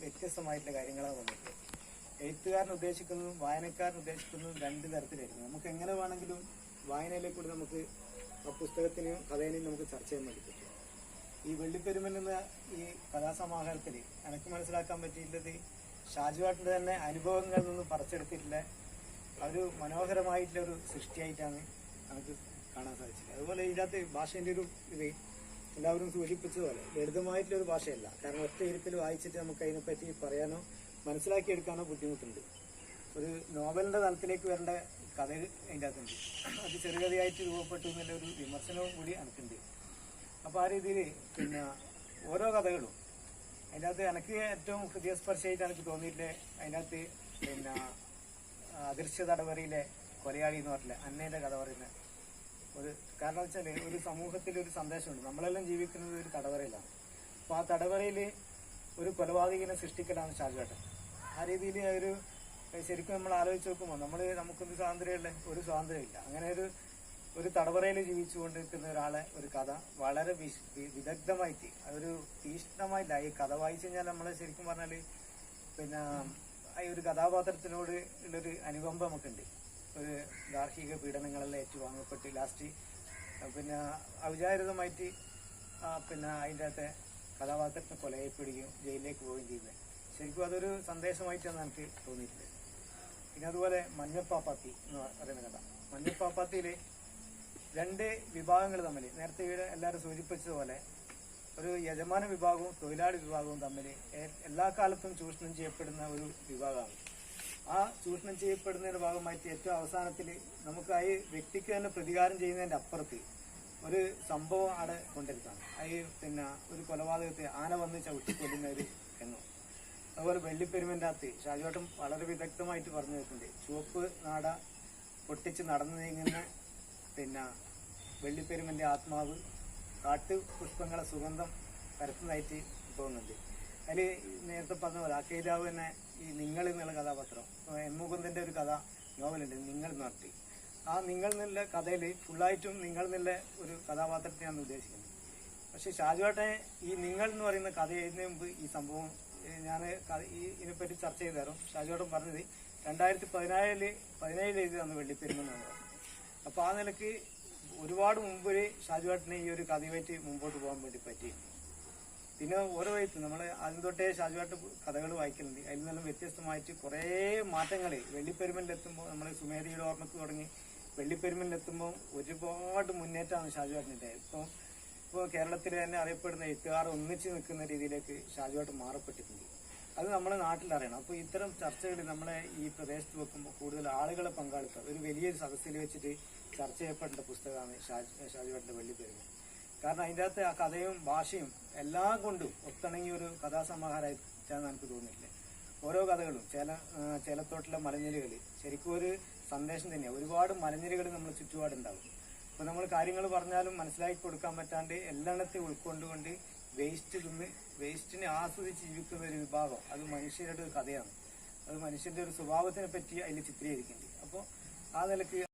വ്യത്യസ്തമായിട്ടുള്ള കാര്യങ്ങളാണ് വന്നിട്ട് എഴുത്തുകാരൻ ഉദ്ദേശിക്കുന്നതും വായനക്കാരൻ ഉദ്ദേശിക്കുന്നതും രണ്ട് തരത്തിലായിരുന്നു. നമുക്ക് എങ്ങനെ വേണമെങ്കിലും വായനയിലെ കൂടി നമുക്ക് ആ പുസ്തകത്തിനെയും കഥേനെയും നമുക്ക് ചർച്ച ചെയ്യാൻ വേണ്ടി പറ്റും. ഈ വെള്ളിപ്പെരുമൻ എന്ന ഈ കഥാസമാഹാരത്തിൽ എനിക്ക് മനസ്സിലാക്കാൻ പറ്റിയിട്ടുള്ളത് ഷാജുവാട്ടിന്റെ തന്നെ അനുഭവങ്ങളിൽ നിന്ന് പറിച്ചെടുത്തിട്ടുള്ള ഒരു മനോഹരമായിട്ടുള്ള ഒരു സൃഷ്ടിയായിട്ടാണ് നമുക്ക് കാണാൻ സാധിച്ചത്. അതുപോലെ ഇതിനകത്ത് ഭാഷേന്റെ ഒരു ഇത് എല്ലാവരും സൂചിപ്പിച്ചതുപോലെ ലളിതമായിട്ടുള്ള ഒരു ഭാഷയല്ല. കാരണം ഒറ്റ ഇരിപ്പിൽ വായിച്ചിട്ട് നമുക്ക് അതിനെപ്പറ്റി പറയാനോ മനസ്സിലാക്കിയെടുക്കാനോ ബുദ്ധിമുട്ടുണ്ട്. ഒരു നോവലിന്റെ തലത്തിലേക്ക് വരേണ്ട കഥ അതിന്റെ അകത്തുണ്ട്. അത് ചെറുകഥയായിട്ട് രൂപപ്പെട്ടു എന്നുള്ള ഒരു വിമർശനവും കൂടി എനിക്കുണ്ട് അപ്പോൾ ആ രീതിയിൽ പിന്നെ ഓരോ കഥകളും അതിന്റെ അകത്ത് എനിക്ക് ഏറ്റവും ഹൃദയസ്പർശമായിട്ട് എനിക്ക് തോന്നിയിട്ടില്ലേ അകത്ത് പിന്നെ അദൃശ്യ തടവറയിലെ കൊലയാളി എന്ന് പറഞ്ഞില്ല അന്നേന്റെ കഥ പറയുന്ന ഒരു കാരണം വെച്ചാൽ ഒരു സമൂഹത്തിൽ ഒരു സന്ദേശമുണ്ട്. നമ്മളെല്ലാം ജീവിക്കുന്നത് ഒരു തടവറയിലാണ് അപ്പോൾ ആ തടവറയിൽ ഒരു കൊലപാതകനെ സൃഷ്ടിക്കലാണ് ഷാജുവേട്ടൻ. ആ രീതിയിൽ ഒരു ശരിക്കും നമ്മൾ ആലോചിച്ച് നോക്കുമ്പോൾ നമ്മൾ നമുക്കൊരു സ്വാതന്ത്ര്യമല്ലേ ഒരു സ്വാതന്ത്ര്യമില്ല. അങ്ങനെ ഒരു ഒരു തടവറയിൽ ജീവിച്ചുകൊണ്ട് നിൽക്കുന്ന ഒരാളെ ഒരു കഥ വളരെ വിദഗ്ധമായിട്ട് അതൊരു തീഷ്ണമായില്ല. ഈ കഥ വായിച്ചു കഴിഞ്ഞാൽ നമ്മൾ ശരിക്കും പറഞ്ഞാൽ പിന്നെ ഈ ഒരു കഥാപാത്രത്തിനോട് ഉള്ളൊരു അനുകമ്പ നമുക്കുണ്ട്. ഒരു ഗാർഹിക പീഡനങ്ങളെല്ലാം ഏറ്റുവാങ്ങപ്പെട്ട് ലാസ്റ്റ് പിന്നെ അവിചാരിതമായിട്ട് പിന്നെ അതിന്റെ അകത്തെ കഥാപാത്രത്തിന് കൊലയപ്പെടുകയും ജയിലിലേക്ക് പോവുകയും ചെയ്തത്. ശരിക്കും അതൊരു സന്ദേശമായിട്ടാണ് എനിക്ക് തോന്നിയിട്ടുള്ളത്. പിന്നെ അതുപോലെ മഞ്ഞപ്പാപ്പാത്തി എന്ന് പറയുന്ന കഥ. മഞ്ഞപ്പാപ്പാത്തിയിൽ രണ്ട് വിഭാഗങ്ങൾ തമ്മിൽ നേരത്തെ ഇവിടെ എല്ലാവരും സൂചിപ്പിച്ചതുപോലെ ഒരു യജമാന വിഭാഗവും തൊഴിലാളി വിഭാഗവും തമ്മിൽ എല്ലാ കാലത്തും ചൂഷണം ചെയ്യപ്പെടുന്ന ഒരു വിഭാഗമാണ്. ചൂഷണം ചെയ്യപ്പെടുന്നതിന്റെ ഭാഗമായിട്ട് ഏറ്റവും അവസാനത്തിൽ നമുക്കായി വ്യക്തിക്ക് തന്നെ പ്രതികാരം ചെയ്യുന്നതിന്റെ അപ്പുറത്ത് ഒരു സംഭവം അവിടെ കൊണ്ടിരുത്താണ് ഈ പിന്നെ ഒരു കൊലപാതകത്തെ ആന വന്ന് ചവിട്ടി എന്നു അതുപോലെ വെള്ളിപ്പെരുമന്റെ അകത്ത് ഷാജോട്ടം വളരെ വിദഗ്ധമായിട്ട് പറഞ്ഞു വെക്കുന്നുണ്ട് ചുവപ്പ് നാട പൊട്ടിച്ച് നടന്നു നീങ്ങുന്ന പിന്നെ വെള്ളിപ്പെരുമന്റെ ആത്മാവ് കാട്ടു പുഷ്പങ്ങളെ സുഗന്ധം പരത്തുന്നതായിട്ട് തോന്നുന്നുണ്ട് അതിൽ നേരത്തെ പറഞ്ഞ പോലെ അഖിലാവ് തന്നെ ഈ നിങ്ങൾ എന്നുള്ള കഥാപാത്രം എം മുകുന്ദന്റെ ഒരു കഥ നോവലുണ്ട് നിങ്ങൾ നടത്തി. ആ നിങ്ങൾ എന്നുള്ള കഥയിൽ ഫുള്ളായിട്ടും നിങ്ങൾ എന്നുള്ള ഒരു കഥാപാത്രത്തെയാണ് ഉദ്ദേശിക്കുന്നത് പക്ഷെ ഷാജുവാട്ടെ ഈ നിങ്ങൾ എന്ന് പറയുന്ന കഥ എഴുതുന്നതിന് മുമ്പ് ഈ സംഭവം ഞാൻ ഈ ഇതിനെപ്പറ്റി ചർച്ച ചെയ്തു തരാം ഷാജുവേട്ടൻ പറഞ്ഞത് രണ്ടായിരത്തി പതിനാലിൽ പതിനേഴിൽ എഴുതിയതാണ് വെള്ളിപ്പെരുമെന്നാണ് പറഞ്ഞത്. അപ്പൊ ആ നിലയ്ക്ക് ഒരുപാട് മുമ്പ് ഷാജുവേട്ടനെ ഈ ഒരു കഥയുമായിട്ട് മുമ്പോട്ട് പോകാൻ വേണ്ടി പറ്റി പിന്നെ ഓരോ വയസ്സും നമ്മൾ ആദ്യം തൊട്ടേ ഷാജുവായിട്ട് കഥകൾ വായിക്കുന്നുണ്ട് അതിൽ നിന്നെല്ലാം വ്യത്യസ്തമായിട്ട് കുറേ മാറ്റങ്ങൾ വെള്ളിപ്പെരുമലിലെത്തുമ്പോൾ നമ്മൾ സുമേധയുടെ ഓർമ്മക്ക് തുടങ്ങി വെള്ളിപ്പെരുമലിലെത്തുമ്പോൾ ഒരുപാട് മുന്നേറ്റമാണ് ഷാജുവാട്ടിന്റെ ഇപ്പം ഇപ്പോൾ കേരളത്തിൽ തന്നെ അറിയപ്പെടുന്ന എഴുത്തുകാർ ഒന്നിച്ച് നിൽക്കുന്ന രീതിയിലേക്ക് ഷാജുവാട്ട് മാറപ്പെട്ടിട്ടുണ്ട്. അത് നമ്മുടെ നാട്ടിൽ അറിയണം. അപ്പോൾ ഇത്തരം ചർച്ചകൾ നമ്മളെ ഈ പ്രദേശത്ത് വെക്കുമ്പോൾ കൂടുതൽ ആളുകളെ പങ്കാളിത്തം. ഒരു വലിയൊരു സദസ്സിൽ വെച്ചിട്ട് ചർച്ച ചെയ്യപ്പെടേണ്ട പുസ്തകമാണ് ഷാജ് ഷാജുവാട്ടിന്റെ വെള്ളിപ്പെരുമ. കാരണം അതിന്റെ അകത്ത് ആ കഥയും ഭാഷയും എല്ലാം കൊണ്ടും ഒത്തിണങ്ങിയ ഒരു കഥാസമാഹാരമായിട്ടാണ് എനിക്ക് തോന്നിയിട്ടില്ല? ഓരോ കഥകളും ചേല ചിലത്തോട്ടിലെ മലഞ്ഞിലുകൾ ശരിക്കും ഒരു സന്ദേശം തന്നെയാണ് ഒരുപാട് മലഞ്ഞിലുകൾ നമ്മൾ ചുറ്റുപാടുണ്ടാവും. അപ്പോൾ നമ്മൾ കാര്യങ്ങൾ പറഞ്ഞാലും മനസ്സിലാക്കി കൊടുക്കാൻ പറ്റാണ്ട് എല്ലായിടത്തെയും ഉൾക്കൊണ്ടുകൊണ്ട് വേസ്റ്റ് തിന്ന് വേസ്റ്റിനെ ആസ്വദിച്ച് ജീവിക്കുന്ന ഒരു വിഭാഗം. അത് മനുഷ്യരുടെ ഒരു കഥയാണ്. അത് മനുഷ്യന്റെ ഒരു സ്വഭാവത്തിനെ പറ്റി അതിൽ ചിത്രീകരിക്കുന്നുണ്ട് അപ്പോൾ ആ നിലയ്ക്ക്